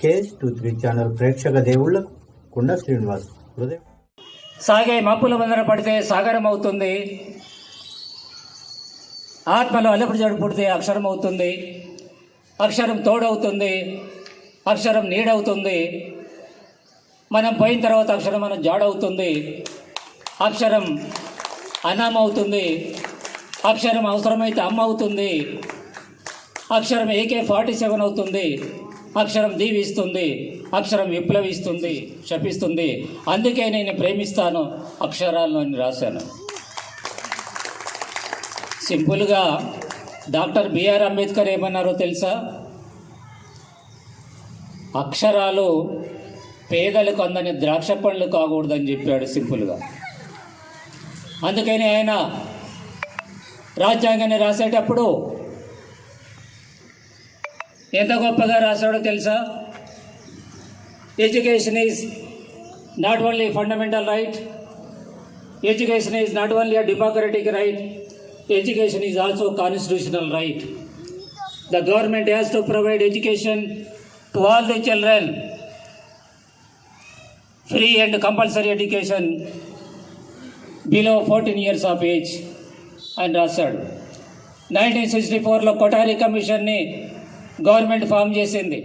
KS two three channel ప్రేక్షక దేవుళ్ళకు కుండ శ్రీనివాస్ హృదయం. సాగే మాపుల వందన పడితే సాగరం అవుతుంది ఆత్మలో అలపుడు జడు పుడితే అక్షరం అవుతుంది అక్షరం తోడవుతుంది అక్షరం నీడవుతుంది. మనం పోయిన తర్వాత అక్షరం మనం జాడవుతుంది. అక్షరం అన్నం అవుతుంది అక్షరం అవసరమైతే అమ్మ అవుతుంది అక్షరం ఏకే ఫార్టీ సెవెన్ అవుతుంది. అక్షరం దీవిస్తుంది. అక్షరం విప్లవిస్తుంది శపిస్తుంది. అందుకే నేను ప్రేమిస్తాను. అక్షరాలను అని రాశాను. సింపుల్గా డాక్టర్ బిఆర్ అంబేద్కర్ ఏమన్నారో తెలుసా? అక్షరాలు పేదలకు అందని ద్రాక్ష పండ్లు కాకూడదని చెప్పాడు సింపుల్గా. అందుకని ఆయన రాజ్యాంగాన్ని రాసేటప్పుడు ఎంత గొప్పగా రాశాడో తెలుసా? Education is not only fundamental right education is not only a democratic right. Education is also constitutional right the government has to provide education to all the children free and compulsory education below fourteen years of age అని రాశాడు nineteen sixty ఫోర్లో Kothari కమిషన్ని government form చేసింది.